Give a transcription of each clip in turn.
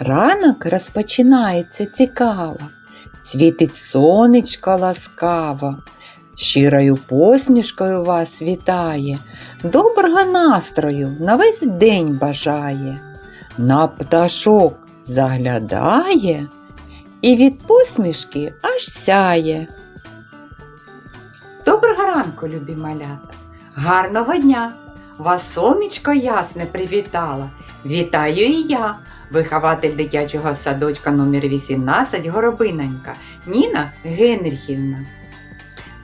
Ранок розпочинається цікаво, світить сонечко ласкаво, щирою посмішкою вас вітає, доброго настрою на весь день бажає, на пташок заглядає і від посмішки аж сяє. Доброго ранку, любі малята! Гарного дня! Вас сонечко ясне привітала. Вітаю і я, вихователь дитячого садочка номер 18 Горобинонька Ніна Генріхівна.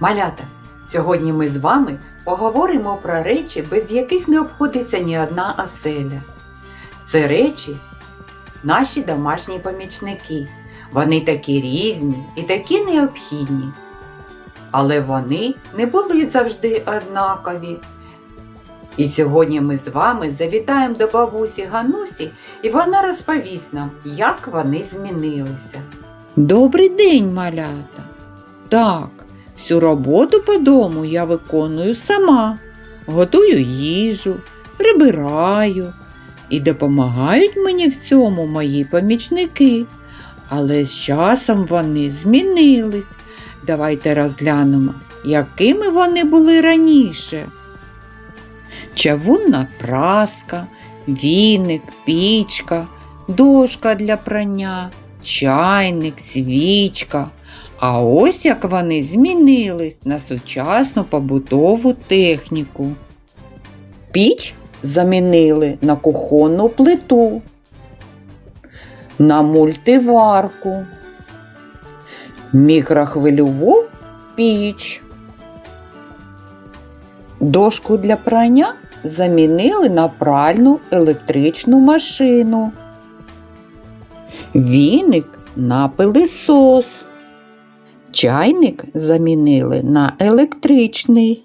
Малята, сьогодні ми з вами поговоримо про речі, без яких не обходиться ні одна оселя. Це речі наші домашні помічники. Вони такі різні і такі необхідні. Але вони не були завжди однакові. І сьогодні ми з вами завітаємо до бабусі Ганусі, і вона розповість нам, як вони змінилися. Добрий день, малята! Так, всю роботу по дому я виконую сама, готую їжу, прибираю і допомагають мені в цьому мої помічники. Але з часом вони змінились. Давайте розглянемо, якими вони були раніше чавунна праска, віник, пічка, дошка для прання, чайник, свічка. А ось як вони змінились на сучасну побутову техніку. Піч замінили на кухонну плиту, на мультиварку, мікрохвильову піч. Дошку для прання замінили на пральну електричну машину. Віник на пилисос. Чайник замінили на електричний.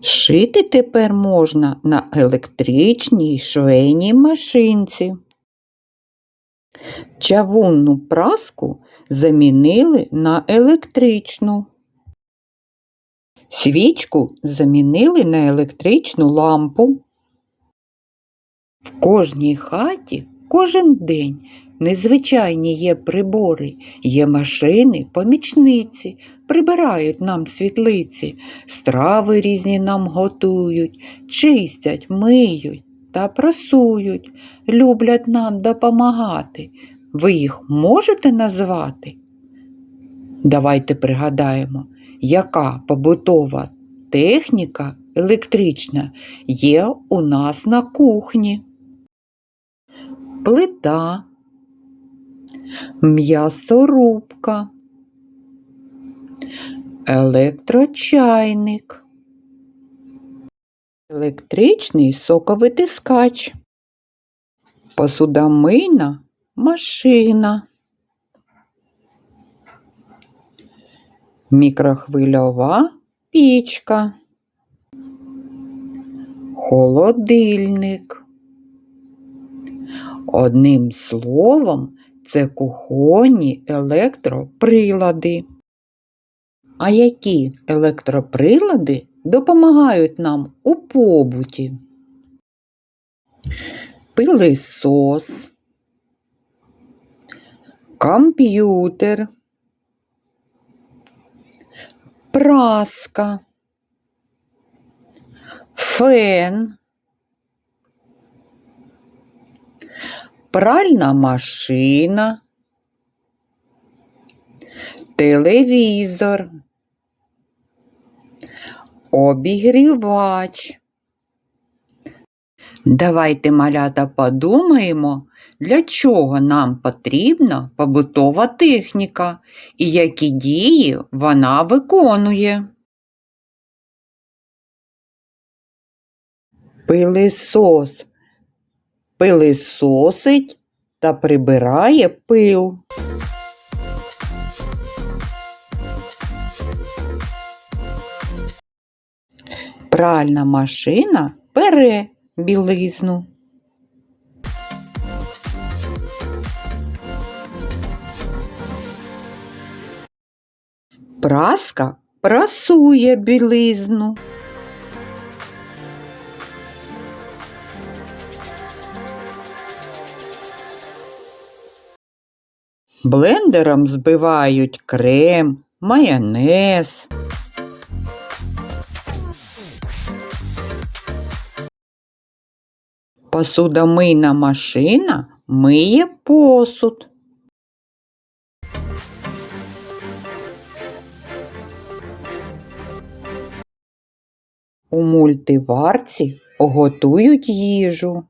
Шити тепер можна на електричній швейній машинці. Чавунну праску замінили на електричну. Свічку замінили на електричну лампу. В кожній хаті кожен день незвичайні є прибори, є машини, помічниці, прибирають нам світлиці, страви різні нам готують, чистять, миють та прасують, люблять нам допомагати. Ви їх можете назвати? Давайте пригадаємо яка побутова техніка електрична є у нас на кухні. Плита, м'ясорубка, електрочайник, електричний соковитискач, посудомийна машина. Мікрохвильова пічка, холодильник. Одним словом, це кухонні електроприлади. А які електроприлади допомагають нам у побуті? Пилисос, комп'ютер, праска, фен, пральна машина, телевізор, обігрівач. Давайте, малята, подумаємо, для чого нам потрібна побутова техніка і які дії вона виконує. Пилисос пилисосить та прибирає пил. Пральна машина пере білизну. Праска прасує білизну. Блендером збивають крем, майонез. Посудомийна машина миє посуд. У мультиварці готують їжу.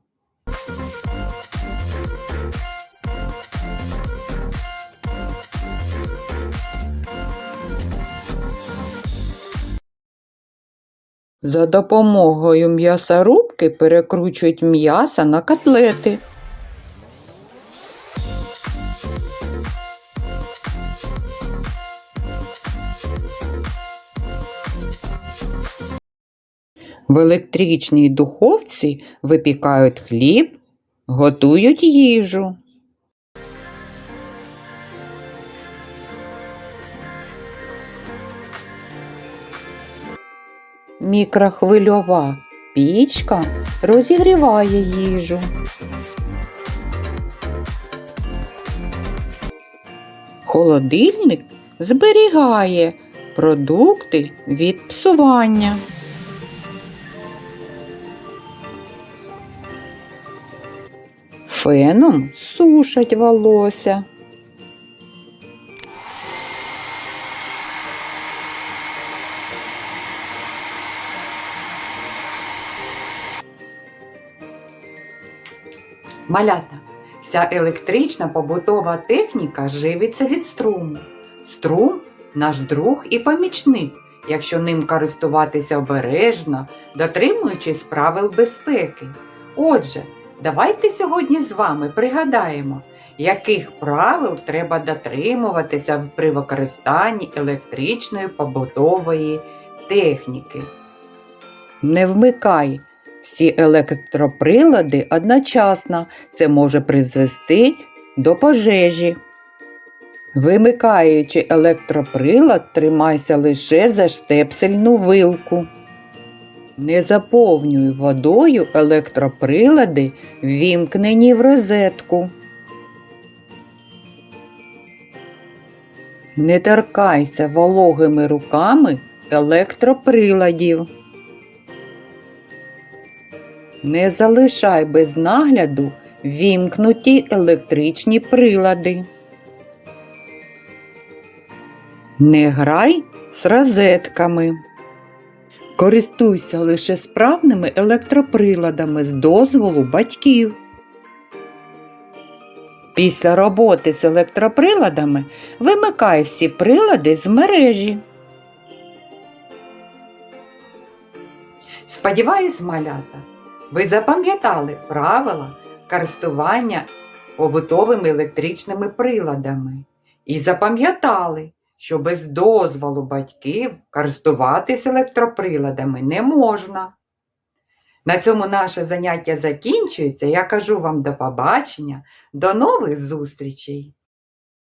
За допомогою м'ясорубки перекручують м'ясо на котлети. В електричній духовці випікають хліб, готують їжу. Мікрохвильова пічка розігріває їжу. Холодильник зберігає продукти від псування. Феном сушать волосся. Малята, вся електрична побутова техніка живиться від струму. Струм наш друг і помічник, якщо ним користуватися обережно, дотримуючись правил безпеки. Отже, давайте сьогодні з вами пригадаємо, яких правил треба дотримуватися при використанні електричної побутової техніки. Не вмикай всі електроприлади одночасно. Це може призвести до пожежі. Вимикаючи електроприлад, тримайся лише за штепсельну вилку. Не заповнюй водою електроприлади, вімкнені в розетку. Не торкайся вологими руками електроприладів. Не залишай без нагляду вімкнуті електричні прилади. Не грай з розетками. Користуйся лише справними електроприладами з дозволу батьків. Після роботи з електроприладами вимикай всі прилади з мережі. Сподіваюсь, малята, ви запам'ятали правила користування побутовими електричними приладами і запам'ятали, що без дозволу батьків користуватись електроприладами не можна. На цьому наше заняття закінчується. Я кажу вам до побачення, до нових зустрічей!